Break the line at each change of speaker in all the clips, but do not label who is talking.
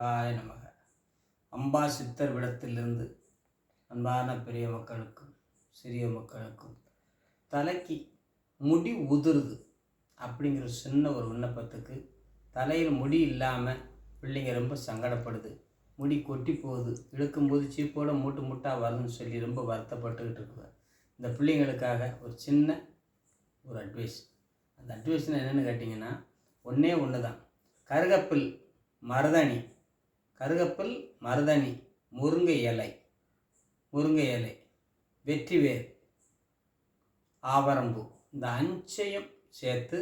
ஆய நமக. அம்பா சித்தர் விடத்திலிருந்து அன்பான பெரிய மக்களுக்கும் சிறிய மக்களுக்கும் தலைக்கு முடி உதிருது அப்படிங்கிற சின்ன ஒரு விண்ணப்பத்துக்கு தலையில் முடி இல்லாமல் பிள்ளைங்க ரொம்ப சங்கடப்படுது. முடி கொட்டி போகுது. இழுக்கும்போது சீப்போட மூட்டு மூட்டாக வருதுன்னு சொல்லி ரொம்ப வருத்தப்பட்டுக்கிட்டு இருக்குது இந்த பிள்ளைங்களுக்காக ஒரு சின்ன ஒரு அட்வைஸ் அந்த அட்வைஸ்னால் என்னென்னு கேட்டிங்கன்னா ஒன்றே ஒன்று தான் கருகப்பில் மருதாணி. கருகப்பில் மருதாணி முருங்கை இலை முருங்கை இலை வெற்றிவேர் ஆவரம்பு. இந்த அஞ்சையும் சேர்த்து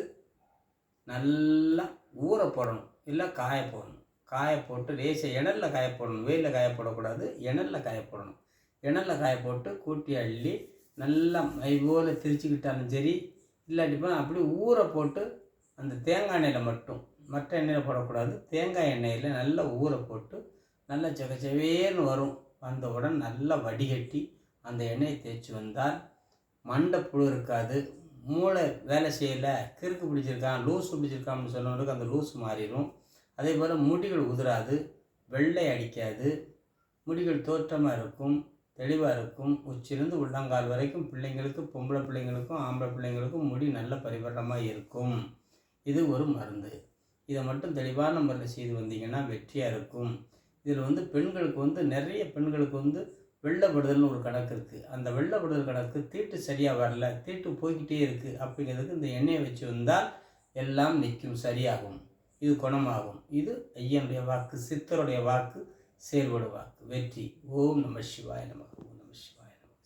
நல்லா ஊற போடணும் இல்லை காய போடணும். காய போட்டு லேசை இணலில் காய போடணும் வெயிலில் காய போடக்கூடாது இணலில் காய போடணும். இணலில் காய போட்டு கூட்டி அள்ளி நல்லா மை போல் திரிச்சுக்கிட்டாலும் சரி இல்லாட்டிப்போ அப்படியே ஊற போட்டு அந்த தேங்காய் எண்ணெயில் மட்டும் மற்ற எண்ணெயில் போடக்கூடாது. தேங்காய் எண்ணெயில் நல்லா ஊற போட்டு நல்லா செகச்சவேன்னு வரும். வந்தவுடன் நல்லா வடிகட்டி அந்த எண்ணெயை தேய்ச்சி வந்தால் மண்டை புழு இருக்காது. மூளை வேலை செய்யலை. கிறுக்கு பிடிச்சிருக்கான் லூஸ் பிடிச்சிருக்கான்னு சொன்னவங்களுக்கு அந்த லூஸ் மாறிடும் அதே போல் முடிகள் உதிராது வெள்ளை அடிக்காது. முடிகள் தோற்றமாக இருக்கும் தெளிவாக இருக்கும். உச்சிலிருந்து உள்ளங்கால் வரைக்கும் பிள்ளைங்களுக்கு பொம்பளை பிள்ளைங்களுக்கும் ஆம்பளை பிள்ளைங்களுக்கும் முடி நல்ல பரிவட்டமாக இருக்கும். இது ஒரு மருந்து. இதை மட்டும் தெளிவான முறையில் செய்து வந்தீங்கன்னா வெற்றியாக இருக்கும். இதில் வந்து பெண்களுக்கு வந்து நிறைய பெண்களுக்கு வந்து வெள்ளப்படுதல்னு ஒரு கணக்கு இருக்குது அந்த வெள்ளப்படுதல் கணக்கு தீட்டு சரியாக வரல தீட்டு போய்கிட்டே இருக்குது அப்படிங்கிறதுக்கு இந்த எண்ணெயை வச்சு வந்தால் எல்லாம் நிற்கும் சரியாகும். இது குணமாகும். இது ஐயனுடைய வாக்கு சித்தருடைய வாக்கு செயல்படு வாக்கு. வெற்றி. ஓம் நம சிவாய நம